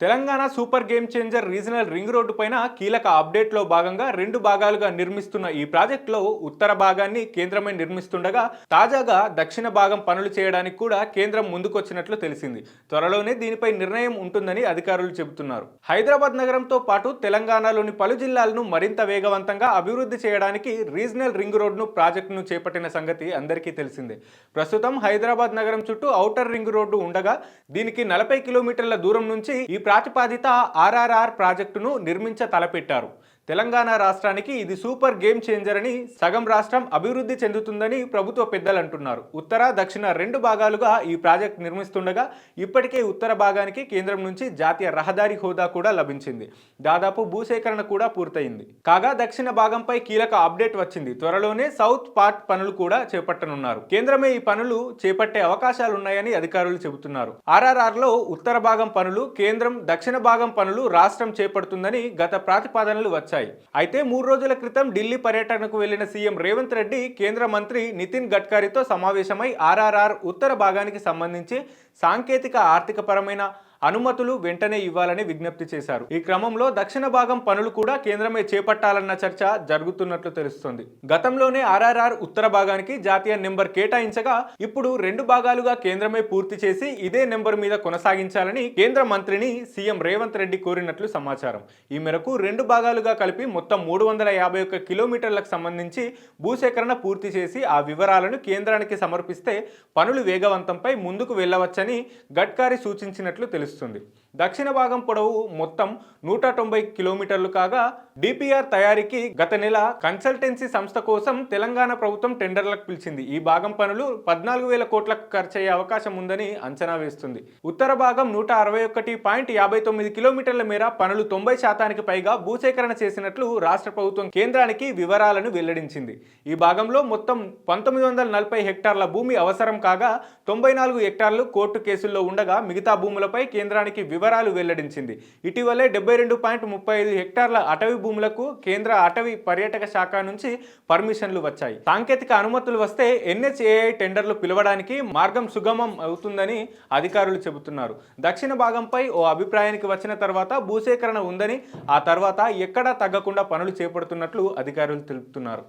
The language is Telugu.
Telangana super game changer regional ring road పైన కీలక అప్డేట్లో భాగంగా రెండు భాగాలుగా నిర్మిస్తున్న ఈ ప్రాజెక్టులో ఉత్తర భాగాన్ని కేంద్రమే నిర్మిస్తుండగా తాజాగా దక్షిణ భాగం పనులు చేయడానికి కూడా కేంద్రం ముందుకొచ్చినట్లు తెలిసింది. త్వరలోనే దీనిపై నిర్ణయం ఉంటుందని అధికారులు చెబుతున్నారు. హైదరాబాద్ నగరంతో పాటు తెలంగాణలోని పలు జిల్లాలను మరింత వేగవంతంగా అభివృద్ధి చేయడానికి రీజనల్ రింగ్ రోడ్ను ప్రాజెక్టును చేపట్టిన సంగతి అందరికీ తెలిసిందే. ప్రస్తుతం హైదరాబాద్ నగరం చుట్టూ ఔటర్ రింగ్ రోడ్డు ఉండగా దీనికి నలభై కిలోమీటర్ల దూరం నుంచి ఈ ప్రాతిపాదిత ఆర్ఆర్ఆర్ ప్రాజెక్టును నిర్మించ తలపెట్టారు. తెలంగాణ రాష్ట్రానికి ఇది సూపర్ గేమ్ చేంజర్ అని సగం రాష్ట్రం అభివృద్ధి చెందుతుందని ప్రభుత్వ పెద్దలు అంటున్నారు. ఉత్తర దక్షిణ రెండు భాగాలుగా ఈ ప్రాజెక్ట్ నిర్మిస్తుండగా ఇప్పటికే ఉత్తర భాగానికి కేంద్రం నుంచి జాతీయ రహదారి హోదా కూడా లభించింది. దాదాపు భూసేకరణ కూడా పూర్తయింది. కాగా దక్షిణ భాగంపై కీలక అప్డేట్ వచ్చింది. త్వరలోనే సౌత్ పార్ట్ పనులు కూడా చేపట్టనున్నారు. కేంద్రమే ఈ పనులు చేపట్టే అవకాశాలున్నాయని అధికారులు చెబుతున్నారు. ఆర్ఆర్ఆర్లో ఉత్తర భాగం పనులు కేంద్రం దక్షిణ భాగం పనులు రాష్ట్రం చేపడుతుందని గత ప్రతిపాదనలు వచ్చాయి. అయితే మూడు రోజుల క్రితం ఢిల్లీ పర్యటనకు వెళ్ళిన సీఎం రేవంత్ రెడ్డి కేంద్ర మంత్రి నితిన్ గడ్కరీతో సమావేశమై ఆర్ఆర్ఆర్ ఉత్తర భాగానికి సంబంధించి సాంకేతిక ఆర్థికపరమైన అనుమతులు వెంటనే ఇవ్వాలని విజ్ఞప్తి చేశారు. ఈ క్రమంలో దక్షిణ భాగం పనులు కూడా కేంద్రమే చేపట్టాలన్న చర్చ జరుగుతున్నట్లు తెలుస్తోంది. గతంలోనే ఆర్ఆర్ఆర్ ఉత్తర భాగానికి జాతీయ నెంబర్ కేటాయించగా ఇప్పుడు రెండు భాగాలుగా కేంద్రమే పూర్తి చేసి ఇదే నెంబర్ మీద కొనసాగించాలని కేంద్ర మంత్రిని సీఎం రేవంత్ రెడ్డి కోరినట్లు సమాచారం. ఈ మేరకు రెండు భాగాలుగా కలిపి మొత్తం మూడు వందల యాభై ఒక్క కిలోమీటర్లకు సంబంధించి భూసేకరణ పూర్తి చేసి ఆ వివరాలను కేంద్రానికి సమర్పిస్తే పనులు వేగవంతంపై ముందుకు వెళ్ళవచ్చని గడ్కారీ సూచించినట్లు తెలుస్తుంది. తెలుస్తుంది దక్షిణ భాగం పొడవు మొత్తం నూట తొంభై కిలోమీటర్లు కాగా డిపిఆర్ తయారీకి గత నెల కన్సల్టెన్సీ సంస్థ కోసం తెలంగాణ ప్రభుత్వం టెండర్లకు పిలిచింది. ఈ భాగం పనులు పద్నాలుగు వేల కోట్లకు ఖర్చయ్యే అవకాశం ఉందని అంచనా వేస్తుంది. ఉత్తర భాగం నూట అరవై ఒకటి పాయింట్ యాభై తొమ్మిది కిలోమీటర్ల మేర పనులు తొంభై శాతానికి పైగా భూసేకరణ చేసినట్లు రాష్ట్ర ప్రభుత్వం కేంద్రానికి వివరాలను వెల్లడించింది. ఈ భాగంలో మొత్తం పంతొమ్మిది వందల నలభై హెక్టార్ల భూమి అవసరం కాగా తొంభై నాలుగు హెక్టార్లు కోర్టు కేసుల్లో ఉండగా మిగతా భూములపై కేంద్రానికి వివరాలు వెల్లడించింది. ఇటీవలే డెబ్బై రెండు పాయింట్ ముప్పై ఐదు హెక్టార్ల అటవీ భూములకు కేంద్ర అటవీ పర్యాటక శాఖ నుంచి పర్మిషన్లు వచ్చాయి. సాంకేతిక అనుమతులు వస్తే ఎన్హెచ్ఏఐ టెండర్లు పిలవడానికి మార్గం సుగమం అవుతుందని అధికారులు చెబుతున్నారు. దక్షిణ భాగంపై ఓ అభిప్రాయానికి వచ్చిన తర్వాత భూసేకరణ ఉందని ఆ తర్వాత ఎక్కడా తగ్గకుండా పనులు చేపడుతున్నట్లు అధికారులు తెలుపుతున్నారు.